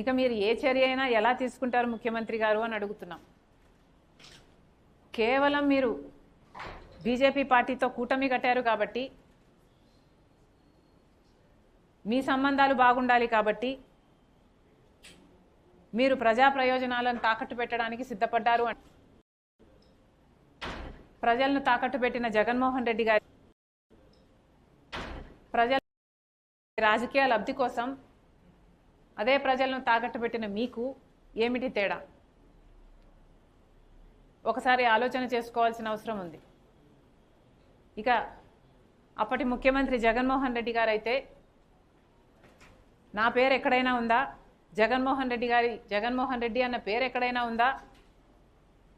ఇక మీరు ఏ చర్య అయినా ఎలా తీసుకుంటారు ముఖ్యమంత్రి గారు అని అడుగుతున్నాం. కేవలం మీరు బీజేపీ పార్టీతో కూటమి కట్టారు కాబట్టి మీ సంబంధాలు బాగుండాలి కాబట్టి మీరు ప్రజా ప్రయోజనాలను తాకట్టు పెట్టడానికి సిద్ధపడ్డారు అని. ప్రజలను తాకట్టు పెట్టిన జగన్మోహన్ రెడ్డి గారి ప్రజల రాజకీయ లబ్ధి కోసం అదే ప్రజలను తాకట్టు పెట్టిన మీకు ఏమిటి తేడా? ఒకసారి ఆలోచన చేసుకోవాల్సిన అవసరం ఉంది. ఇక అప్పటి ముఖ్యమంత్రి జగన్మోహన్ రెడ్డి గారు అయితే నా పేరు ఎక్కడైనా ఉందా? జగన్మోహన్ రెడ్డి గారి జగన్మోహన్ రెడ్డి అన్న పేరు ఎక్కడైనా ఉందా?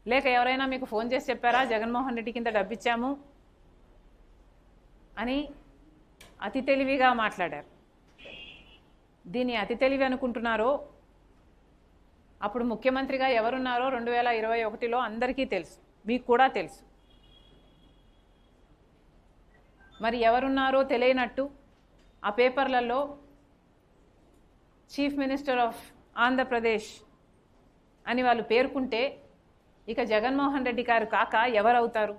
లేక ఎవరైనా మీకు ఫోన్ చేసి చెప్పారా? జగన్మోహన్ రెడ్డి కింద డబ్బిచ్చాము? అని అతి తెలివిగా మాట్లాడారు. దీన్ని అతి తెలివి అనుకుంటున్నారో అప్పుడు ముఖ్యమంత్రిగా ఎవరున్నారో రెండు వేల ఇరవై ఒకటిలో అందరికీ తెలుసు మీకు కూడా తెలుసు. మరి ఎవరున్నారో తెలియనట్టు ఆ పేపర్లలో చీఫ్ మినిస్టర్ ఆఫ్ ఆంధ్రప్రదేశ్ అని వాళ్ళు పేర్కొంటే ఇక జగన్మోహన్ రెడ్డి గారు కాక ఎవరవుతారు?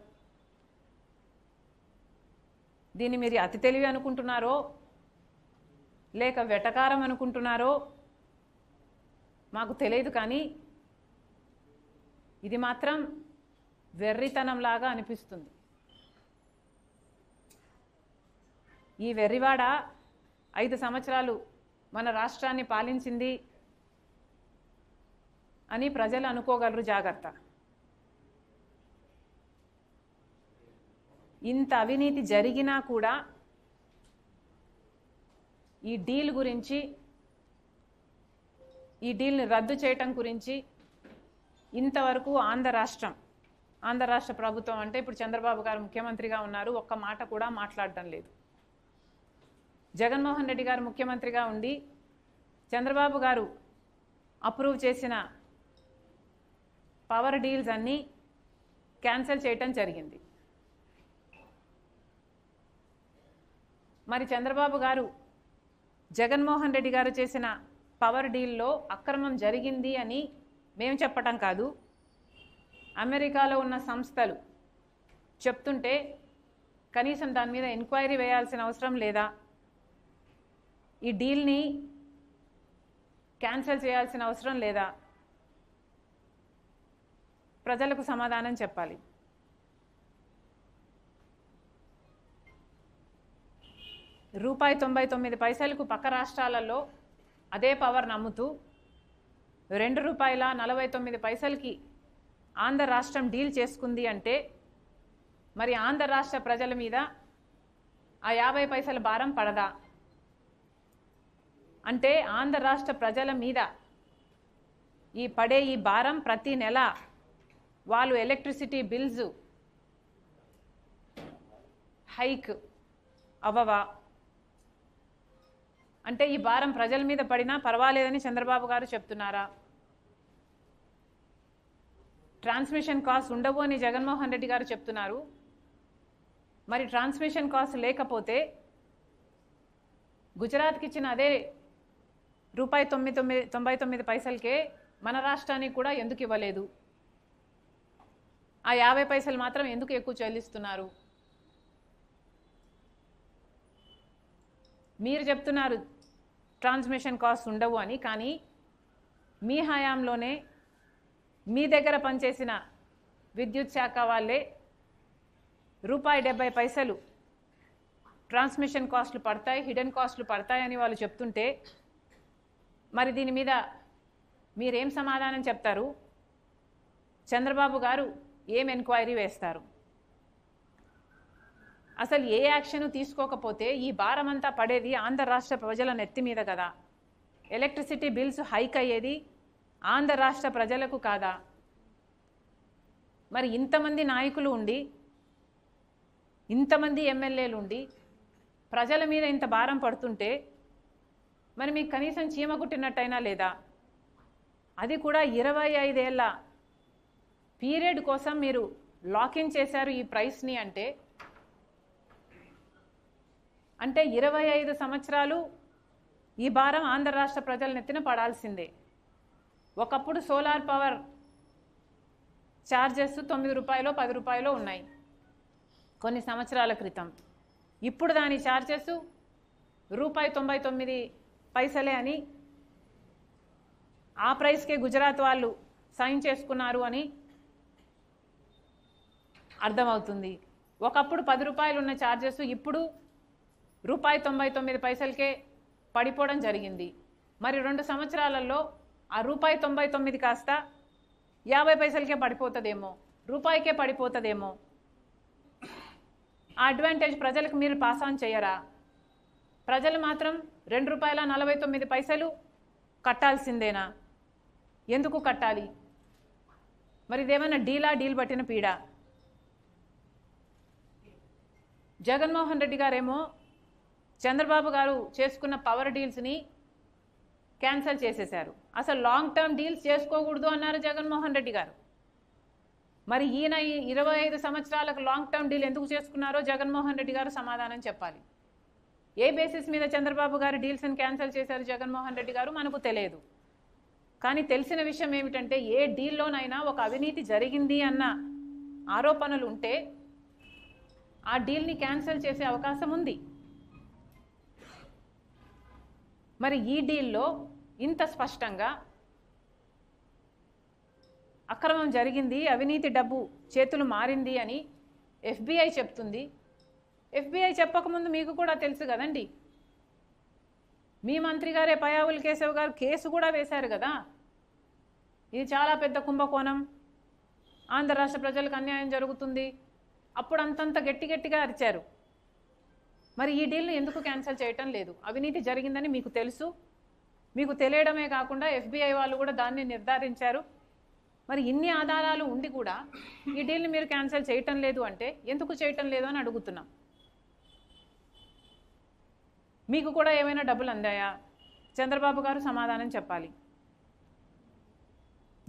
దీన్ని మీరు అతి తెలివి అనుకుంటున్నారో లేక వెటకారం అనుకుంటున్నారో మాకు తెలియదు కానీ ఇది మాత్రం వెర్రితనంలాగా అనిపిస్తుంది. ఈ వెర్రివాడ ఐదు సంవత్సరాలు మన రాష్ట్రాన్ని పాలించింది అని ప్రజలు అనుకోగలరు జాగ్రత్త. ఇంత అవినీతి జరిగినా కూడా ఈ డీల్ గురించి ఈ డీల్ని రద్దు చేయటం గురించి ఇంతవరకు ఆంధ్ర రాష్ట్రం ఆంధ్ర రాష్ట్ర ప్రభుత్వం అంటే ఇప్పుడు చంద్రబాబు గారు ముఖ్యమంత్రిగా ఉన్నారు ఒక్క మాట కూడా మాట్లాడటం లేదు. జగన్మోహన్ రెడ్డి గారు ముఖ్యమంత్రిగా ఉండి చంద్రబాబు గారు అప్రూవ్ చేసిన పవర్ డీల్స్ అన్నీ క్యాన్సిల్ చేయటం జరిగింది. మరి చంద్రబాబు గారు జగన్మోహన్ రెడ్డి గారు చేసిన పవర్ డీల్లో అక్రమం జరిగింది అని మేము చెప్పటం కాదు. అమెరికాలో ఉన్న సంస్థలు చెప్తుంటే కనీసం దాని మీద ఎంక్వైరీ వేయాల్సిన అవసరం లేదా? ఈ డీల్ని క్యాన్సిల్ చేయాల్సిన అవసరం లేదా? ప్రజలకు సమాధానం చెప్పాలి. రూపాయి తొంభై తొమ్మిది పైసలకు పక్క రాష్ట్రాలలో అదే పవర్ నమ్ముతూ రెండు రూపాయల నలభై తొమ్మిది పైసలకి ఆంధ్ర రాష్ట్రం డీల్ చేసుకుంది అంటే మరి ఆంధ్ర రాష్ట్ర ప్రజల మీద ఆ యాభై పైసల భారం పడదా? అంటే ఆంధ్ర రాష్ట్ర ప్రజల మీద ఈ పడే ఈ భారం ప్రతి నెల వాళ్ళు ఎలక్ట్రిసిటీ బిల్స్ హైక్ అవ్వవా అంటే ఈ భారం ప్రజల మీద పడినా పర్వాలేదని చంద్రబాబు గారు చెప్తున్నారా? ట్రాన్స్మిషన్ కాస్ట్ ఉండవు అని జగన్మోహన్ రెడ్డి గారు చెప్తున్నారు. మరి ట్రాన్స్మిషన్ కాస్ట్ లేకపోతే గుజరాత్కి ఇచ్చిన అదే రూపాయి తొమ్మిది తొమ్మిది తొంభై తొమ్మిది పైసలకే మన రాష్ట్రానికి కూడా ఎందుకు ఇవ్వలేదు? ఆ యాభై పైసలు మాత్రం ఎందుకు ఎక్కువ చెల్లిస్తున్నారు? మీరు చెప్తున్నారు ట్రాన్స్మిషన్ కాస్ట్ ఉండవు అని కానీ మీ హయాంలోనే మీ దగ్గర పనిచేసిన విద్యుత్ శాఖ వాళ్ళే రూపాయి డెబ్బై పైసలు ట్రాన్స్మిషన్ కాస్ట్లు పడతాయి హిడెన్ కాస్ట్లు పడతాయని వాళ్ళు చెప్తుంటే మరి దీని మీద మీరేం సమాధానం చెప్తారు? చంద్రబాబు గారు ఏం ఎంక్వైరీ వేస్తారు? అసలు ఏ యాక్షన్ తీసుకోకపోతే ఈ భారం అంతా పడేది ఆంధ్ర రాష్ట్ర ప్రజల నెత్తి మీద కదా. ఎలక్ట్రిసిటీ బిల్స్ హైక్ అయ్యేది ఆంధ్ర రాష్ట్ర ప్రజలకు కాదా? మరి ఇంతమంది నాయకులు ఉండి ఇంతమంది ఎమ్మెల్యేలు ఉండి ప్రజల మీద ఇంత భారం పడుతుంటే మరి మీకు కనీసం చీమ కుట్టినట్టయినా లేదా? అది కూడా ఇరవై ఐదేళ్ళ పీరియడ్ కోసం మీరు లాకిన్ చేశారు ఈ ప్రైస్ని అంటే అంటే ఇరవై ఐదు సంవత్సరాలు ఈ భారం ఆంధ్ర రాష్ట్ర ప్రజల నెత్తిన పడాల్సిందే. ఒకప్పుడు సోలార్ పవర్ ఛార్జెస్ తొమ్మిది రూపాయలు పది రూపాయలు ఉన్నాయి కొన్ని సంవత్సరాల క్రితం. ఇప్పుడు దాని ఛార్జెస్ రూపాయి తొంభై తొమ్మిది పైసలే అని ఆ ప్రైస్కే గుజరాత్ వాళ్ళు సైన్ చేసుకున్నారు అని అర్థమవుతుంది. ఒకప్పుడు పది రూపాయలు ఉన్న ఛార్జెస్ ఇప్పుడు రూపాయి తొంభై తొమ్మిది పైసలకే పడిపోవడం జరిగింది. మరి రెండు సంవత్సరాలలో ఆ రూపాయి తొంభై తొమ్మిది కాస్త యాభై పైసలకే పడిపోతుందేమో రూపాయికే పడిపోతుందేమో. ఆ అడ్వాంటేజ్ ప్రజలకు మీరు పాస్ ఆన్ చేయరా? ప్రజలు మాత్రం రెండు రూపాయల నలభై తొమ్మిది పైసలు కట్టాల్సిందేనా? ఎందుకు కట్టాలి? మరి ఇదేమైనా డీలా డీల్ పట్టిన పీడ? జగన్మోహన్ రెడ్డి గారేమో చంద్రబాబు గారు చేసుకున్న పవర్ డీల్స్ని క్యాన్సిల్ చేసేశారు. అసలు లాంగ్ టర్మ్ డీల్స్ చేసుకోకూడదు అన్నారు జగన్మోహన్ రెడ్డి గారు. మరి ఈయన ఇరవై ఐదు సంవత్సరాలకు లాంగ్ టర్మ్ డీల్ ఎందుకు చేసుకున్నారో జగన్మోహన్ రెడ్డి గారు సమాధానం చెప్పాలి. ఏ బేసిస్ మీద చంద్రబాబు గారు డీల్స్ని క్యాన్సిల్ చేశారు జగన్మోహన్ రెడ్డి గారు మనకు తెలియదు. కానీ తెలిసిన విషయం ఏమిటంటే ఏ డీల్లోనైనా ఒక అవినీతి జరిగింది అన్న ఆరోపణలు ఉంటే ఆ డీల్ని క్యాన్సిల్ చేసే అవకాశం ఉంది. మరి ఈ డీల్లో ఇంత స్పష్టంగా అక్రమం జరిగింది అవినీతి డబ్బు చేతులు మారింది అని ఎఫ్బిఐ చెప్తుంది. ఎఫ్బిఐ చెప్పకముందు మీకు కూడా తెలుసు కదండి. మీ మంత్రి గారే పయావుల్ కేశవ్ గారు కేసు కూడా వేశారు కదా. ఇది చాలా పెద్ద కుంభకోణం. ఆంధ్ర రాష్ట్ర ప్రజలకు అన్యాయం జరుగుతుంది. అప్పుడు అంతంత గట్టి గట్టిగా అరిచారు. మరి ఈ డీల్ను ఎందుకు క్యాన్సిల్ చేయటం లేదు? అవినీతి జరిగిందని మీకు తెలుసు. మీకు తెలియడమే కాకుండా ఎఫ్బిఐ వాళ్ళు కూడా దాన్ని నిర్ధారించారు. మరి ఇన్ని ఆధారాలు ఉండి కూడా ఈ డీల్ని మీరు క్యాన్సిల్ చేయటం లేదు అంటే ఎందుకు చేయటం లేదు అని అడుగుతున్నాం. మీకు కూడా ఏమైనా డబ్బులు అందాయా? చంద్రబాబు గారు సమాధానం చెప్పాలి.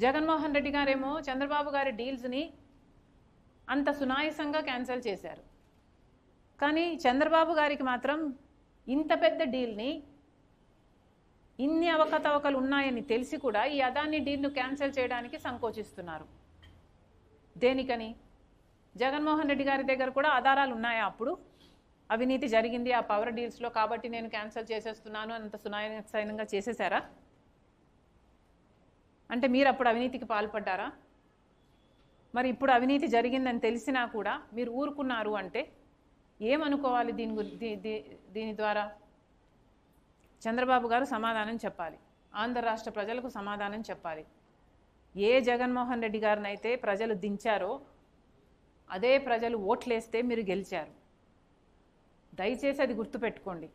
జగన్మోహన్ రెడ్డి గారేమో చంద్రబాబు గారి డీల్స్ని అంత సునాయసంగా క్యాన్సిల్ చేశారు. కానీ చంద్రబాబు గారికి మాత్రం ఇంత పెద్ద డీల్ని ఇన్ని అవకతవకలు ఉన్నాయని తెలిసి కూడా ఈ అదాని డీల్ను క్యాన్సిల్ చేయడానికి సంకోచిస్తున్నారు. దేనికని? జగన్మోహన్ రెడ్డి గారి దగ్గర కూడా ఆధారాలు ఉన్నాయా అప్పుడు? అవినీతి జరిగింది ఆ పవర్ డీల్స్లో కాబట్టి నేను క్యాన్సిల్ చేసేస్తున్నాను అంత సునాయసైనంగా చేసేసారా అంటే మీరు అప్పుడు అవినీతికి పాల్పడ్డారా? మరి ఇప్పుడు అవినీతి జరిగిందని తెలిసినా కూడా మీరు ఊరుకున్నారు అంటే ఏమనుకోవాలి దీని గురి- దీని ద్వారా? చంద్రబాబు గారు సమాధానం చెప్పాలి. ఆంధ్ర రాష్ట్ర ప్రజలకు సమాధానం చెప్పాలి. ఏ జగన్మోహన్ రెడ్డి గారినైతే ప్రజలు దించారో అదే ప్రజలు ఓట్లేస్తే మీరు గెలిచారు. దయచేసి అది గుర్తుపెట్టుకోండి.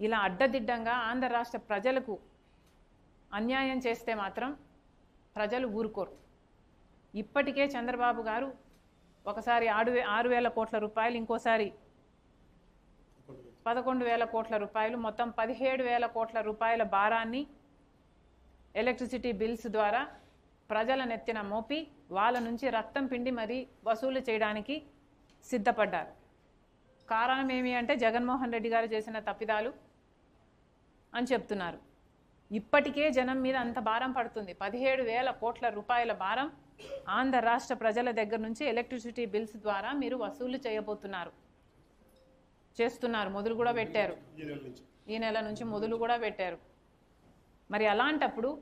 ఇలా అడ్డదిడ్డంగా ఆంధ్ర రాష్ట్ర ప్రజలకు అన్యాయం చేస్తే మాత్రం ప్రజలు ఊరుకోరు. ఇప్పటికే చంద్రబాబు గారు ఒకసారి ఆరు వే ఆరు వేల కోట్ల రూపాయలు ఇంకోసారి పదకొండు వేల కోట్ల రూపాయలు మొత్తం పదిహేడు వేల కోట్ల రూపాయల భారాన్ని ఎలక్ట్రిసిటీ బిల్స్ ద్వారా ప్రజల నెత్తిన మోపి వాళ్ళ నుంచి రక్తం పిండి మరీ వసూలు చేయడానికి సిద్ధపడ్డారు. కారణం ఏమి అంటే జగన్మోహన్ రెడ్డి గారు చేసిన తప్పిదాలు అని చెప్తున్నారు. ఇప్పటికే జనం మీద అంత భారం పడుతుంది. పదిహేడు వేల కోట్ల రూపాయల భారం ఆంధ్ర రాష్ట్ర ప్రజల దగ్గర నుంచి ఎలక్ట్రిసిటీ బిల్స్ ద్వారా మీరు వసూలు చేయబోతున్నారు. చేస్తున్నారు మొదలు కూడా పెట్టారు. ఈ నెల నుంచి. మొదలు కూడా పెట్టారు. మరి అలాంటప్పుడు